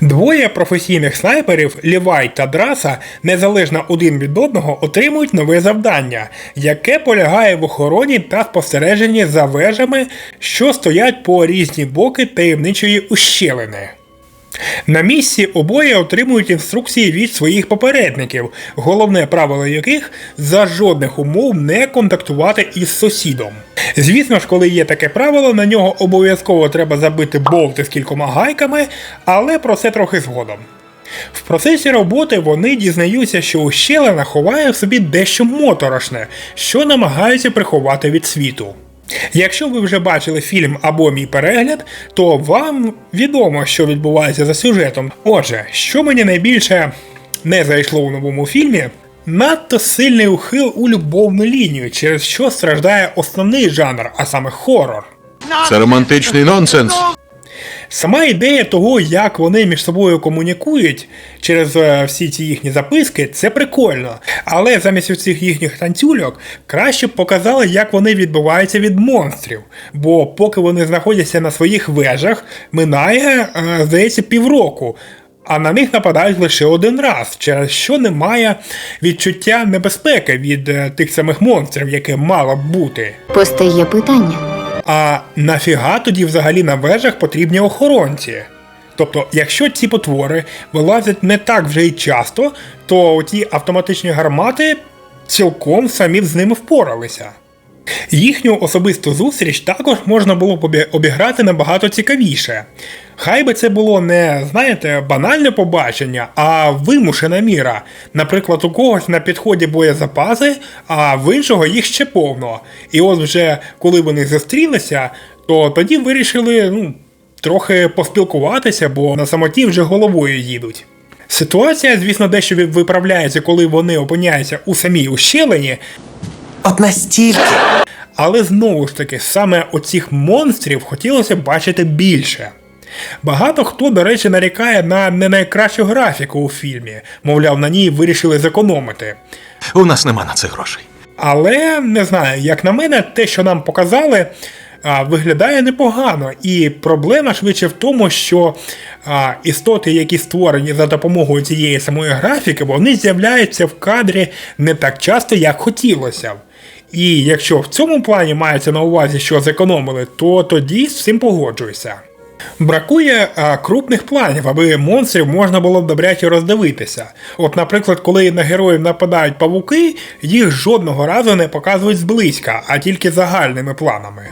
Двоє професійних снайперів Лівай та Драса незалежно один від одного отримують нове завдання, яке полягає в охороні та спостереженні за вежами, що стоять по різні боки таємничої ущелини. На місці обоє отримують інструкції від своїх попередників, головне правило яких за жодних умов не контактувати із сусідом. Звісно ж, коли є таке правило, на нього обов'язково треба забити болти з кількома гайками, але про це трохи згодом. В процесі роботи вони дізнаються, що ущелина ховає в собі дещо моторошне, що намагаються приховати від світу. Якщо ви вже бачили фільм або мій перегляд, то вам відомо, що відбувається за сюжетом. Отже, що мені найбільше не зайшло у новому фільмі, надто сильний ухил у любовну лінію, через що страждає основний жанр, а саме хорор. Це романтичний нонсенс. Сама ідея того, як вони між собою комунікують через е, всі ці їхні записки, це прикольно. Але замість цих їхніх танцюльок краще б показали, як вони відбиваються від монстрів. Бо поки вони знаходяться на своїх вежах, минає, е, здається, півроку. А на них нападають лише один раз, через що немає відчуття небезпеки від е, тих самих монстрів, яке мало б бути. Постає питання. А нафіга тоді взагалі на вежах потрібні охоронці? Тобто, якщо ці потвори вилазять не так вже й часто, то ті автоматичні гармати цілком самі з ними впоралися. Їхню особисту зустріч також можна було обіграти набагато цікавіше. Хай би це було не, знаєте, банальне побачення, а вимушена міра. Наприклад, у когось на підході боєзапаси, а в іншого їх ще повно. І от вже коли вони зустрілися, то тоді вирішили ну, трохи поспілкуватися, бо на самоті вже головою їдуть. Ситуація, звісно, дещо виправляється, коли вони опиняються у самій ущелині, От настільки. але знову ж таки, саме оцих монстрів хотілося б бачити більше. Багато хто, до речі, нарікає на не найкращу графіку у фільмі, мовляв, на ній вирішили зекономити. У нас нема на це грошей. Але не знаю, як на мене, те, що нам показали, виглядає непогано. І проблема швидше в тому, що істоти, які створені за допомогою цієї самої графіки, вони з'являються в кадрі не так часто, як хотілося б. І якщо в цьому плані мається на увазі, що зекономили, то тоді з цим погоджуюся. Бракує а, крупних планів, аби монстрів можна було б добряче роздивитися. От, наприклад, коли на героїв нападають павуки, їх жодного разу не показують зблизька, а тільки загальними планами.